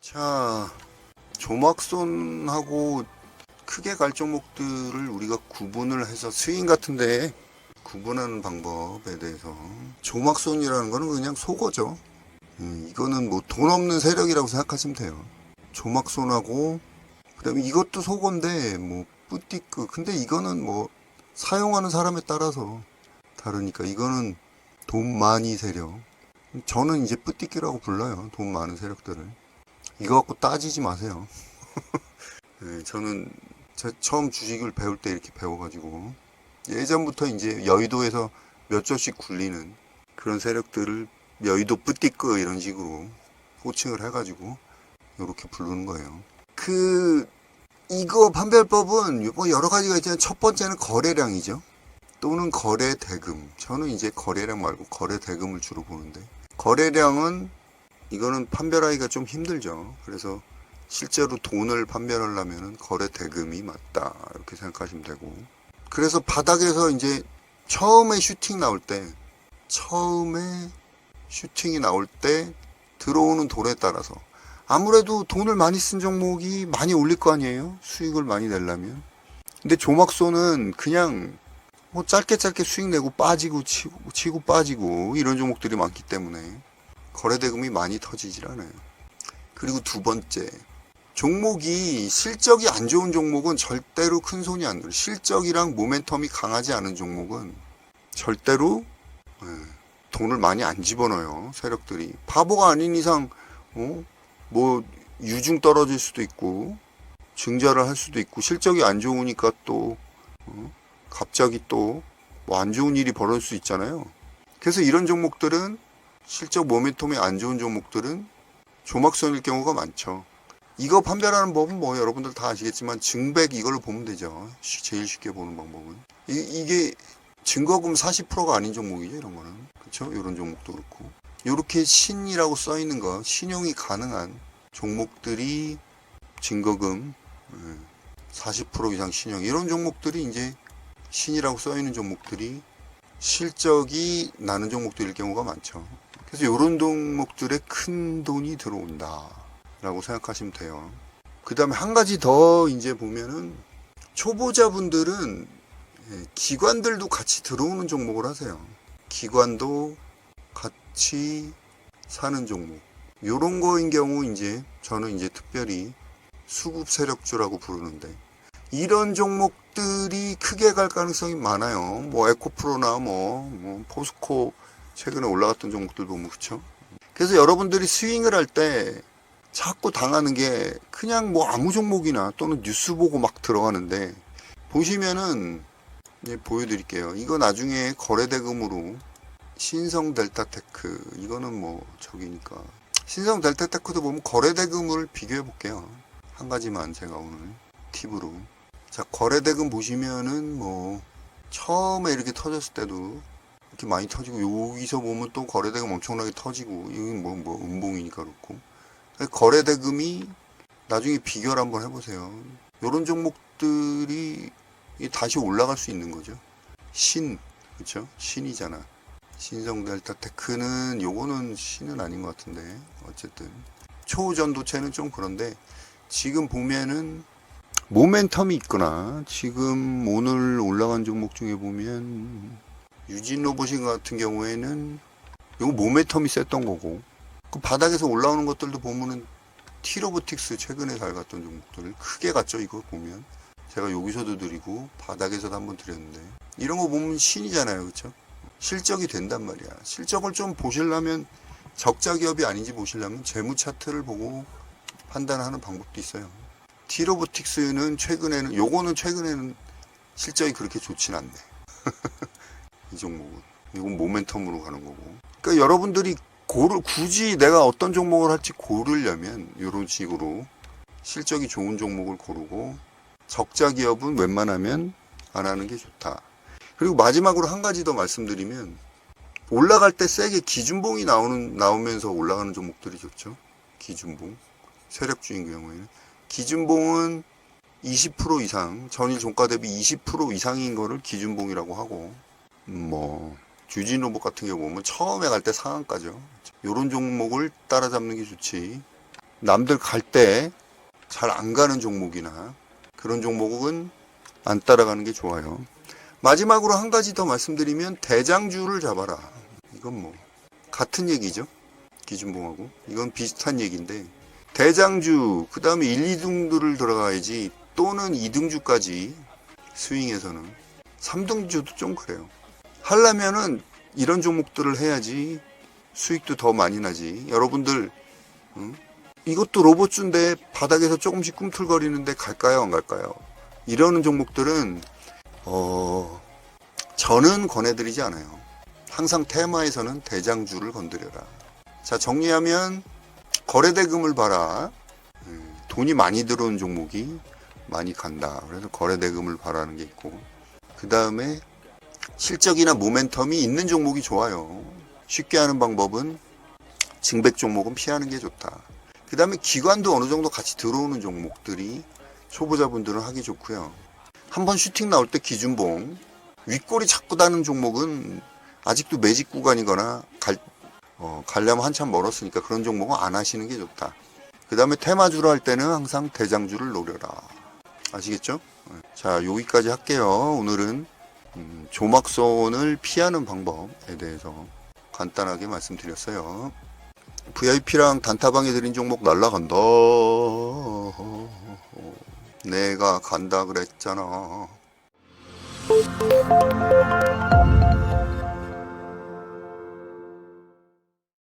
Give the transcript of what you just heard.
자, 조막손하고 크게 갈 종목들을 우리가 구분을 해서 스윙 같은데 구분하는 방법에 대해서 조막손이라는 거는 그냥 속어죠. 음, 이거는 뭐 돈 없는 세력이라고 생각하시면 돼요. 조막손하고 그다음에 이것도 속어인데 뭐 뿌띠크 근데 이거는 뭐 사용하는 사람에 따라서 다르니까 이거는 돈 많이 세력 저는 이제 뿌띠끼라고 불러요 돈 많은 세력들을 이거 갖고 따지지 마세요 네, 저는 제 처음 주식을 배울 때 이렇게 배워가지고 예전부터 이제 여의도에서 몇 조씩 굴리는 그런 세력들을 여의도 뿌띠끄 이런 식으로 호칭을 해가지고 이렇게 부르는 거예요. 그 이거 판별법은 뭐 여러 가지가 있지만 첫 번째는 거래량이죠. 또는 거래 대금. 저는 이제 거래량 말고 거래 대금을 주로 보는데 거래량은 이거는 판별하기가 좀 힘들죠. 그래서 실제로 돈을 판별하려면 거래 대금이 맞다. 이렇게 생각하시면 되고. 그래서 바닥에서 이제 처음에 슈팅 나올 때 처음에 슈팅이 나올 때 들어오는 돈에 따라서. 아무래도 돈을 많이 쓴 종목이 많이 올릴 거 아니에요? 수익을 많이 내려면. 근데 조막소는 그냥 뭐 짧게 짧게 수익 내고 빠지고 치고, 치고 빠지고 이런 종목들이 많기 때문에 거래 대금이 많이 터지질 않아요 그리고 두 번째 종목이 실적이 안 좋은 종목은 절대로 큰 손이 안 들어. 실적이랑 모멘텀이 강하지 않은 종목은 절대로 예, 돈을 많이 안 집어넣어요. 세력들이 바보가 아닌 이상 어? 뭐 유중 떨어질 수도 있고 증자를 할 수도 있고 실적이 안 좋으니까 또 어? 갑자기 또 뭐 안 좋은 일이 벌어질 수 있잖아요. 그래서 이런 종목들은 실적 모멘텀이 안 좋은 종목들은 조막선일 경우가 많죠. 이거 판별하는 법은 뭐 여러분들 다 아시겠지만 증백 이걸로 보면 되죠. 쉬- 제일 쉽게 보는 방법은. 이, 게 증거금 40%가 아닌 종목이죠. 이런 거는. 그렇죠? 이런 종목도 그렇고. 이렇게 신이라고 써 있는 거, 신용이 가능한 종목들이 증거금 예, 40% 이상 신용 이런 종목들이 이제 신이라고 써 있는 종목들이 실적이 나는 종목들일 경우가 많죠. 그래서 이런 종목들에 큰 돈이 들어온다. 라고 생각하시면 돼요. 그 다음에 한 가지 더 이제 보면은 초보자분들은 예, 기관들도 같이 들어오는 종목을 하세요. 기관도 같이 사는 종목. 요런 거인 경우 이제 저는 이제 특별히 수급 세력주라고 부르는데 이런 종목들이 크게 갈 가능성이 많아요. 뭐 에코프로나 뭐, 뭐 포스코 최근에 올라갔던 종목들 보면 그렇죠. 그래서 여러분들이 스윙을 할 때 자꾸 당하는 게 그냥 뭐 아무 종목이나 또는 뉴스 보고 막 들어가는데 보시면은 예, 보여드릴게요. 이거 나중에 거래대금으로 신성 델타테크 이거는 뭐 저기니까 신성 델타테크도 보면 거래대금을 비교해 볼게요. 한 가지만 제가 오늘 팁으로 자 거래대금 보시면은 뭐 처음에 이렇게 터졌을 때도 이렇게 많이 터지고 여기서 보면 또 거래대금 엄청나게 터지고 이건 뭐, 뭐 음봉이니까 그렇고 거래 대금이 나중에 비교를 한번 해보세요. 이런 종목들이 다시 올라갈 수 있는 거죠. 신, 그렇죠? 신이잖아. 신성 델타 테크는 요거는 신은 아닌 것 같은데 어쨌든 초전도체는 좀 그런데 지금 보면은 모멘텀이 있거나 지금 오늘 올라간 종목 중에 보면 유진 로봇인 같은 경우에는 요거 모멘텀이 셌던 거고 그 바닥에서 올라오는 것들도 보면은 티로보틱스 최근에 잘 갔던 종목들 크게 갔죠 이거 보면. 제가 여기서도 드리고 바닥에서도 한번 드렸는데. 이런 거 보면 신이잖아요 그쵸? 실적이 된단 말이야. 실적을 좀 보시려면 적자 기업이 아닌지 보시려면 재무 차트를 보고 판단하는 방법도 있어요. 티로보틱스는 최근에는 요거는 최근에는 실적이 그렇게 좋진 않네 이 종목은 이건 모멘텀으로 가는 거고 그러니까 여러분들이 고를 굳이 내가 어떤 종목을 할지 고르려면 이런 식으로 실적이 좋은 종목을 고르고 적자 기업은 웬만하면 안 하는 게 좋다. 그리고 마지막으로 한 가지 더 말씀드리면 올라갈 때 세게 기준봉이 나오는 나오면서 올라가는 종목들이 좋죠. 기준봉 세력주인 경우에는 기준봉은 20% 이상 전일 종가 대비 20% 이상인 거를 기준봉이라고 하고 뭐 주진 로봇 같은 경우 보면 처음에 갈 때 상한가죠. 요런 종목을 따라잡는 게 좋지. 남들 갈 때 잘 안 가는 종목이나 그런 종목은 안 따라가는 게 좋아요. 마지막으로 한 가지 더 말씀드리면 대장주를 잡아라. 이건 뭐 같은 얘기죠. 기준봉하고 이건 비슷한 얘기인데 대장주 그 다음에 1, 2등주를 들어가야지 또는 2등주까지 스윙에서는 3등주도 좀 그래요. 하려면은 이런 종목들을 해야지 수익도 더 많이 나지. 여러분들 응? 이것도 로봇주인데 바닥에서 조금씩 꿈틀거리는데 갈까요 안 갈까요? 이러는 종목들은 어 저는 권해드리지 않아요. 항상 테마에서는 대장주를 건드려라. 자 정리하면 거래대금을 봐라. 음, 돈이 많이 들어온 종목이 많이 간다. 그래서 거래대금을 바라는 게 있고 그 다음에 실적이나 모멘텀이 있는 종목이 좋아요. 쉽게 하는 방법은 증백 종목은 피하는 게 좋다. 그 다음에 기관도 어느 정도 같이 들어오는 종목들이 초보자분들은 하기 좋고요. 한번 슈팅 나올 때 기준봉 윗골이 자꾸 다는 종목은 아직도 매직 구간이거나 갈, 어, 가려면 한참 멀었으니까 그런 종목은 안 하시는 게 좋다. 그 다음에 테마주로 할 때는 항상 대장주를 노려라. 아시겠죠? 자, 여기까지 할게요. 오늘은 음, 조막손을 피하는 방법에 대해서 간단하게 말씀드렸어요. VIP랑 단타방에 드린 종목 날라간다. 내가 간다 그랬잖아.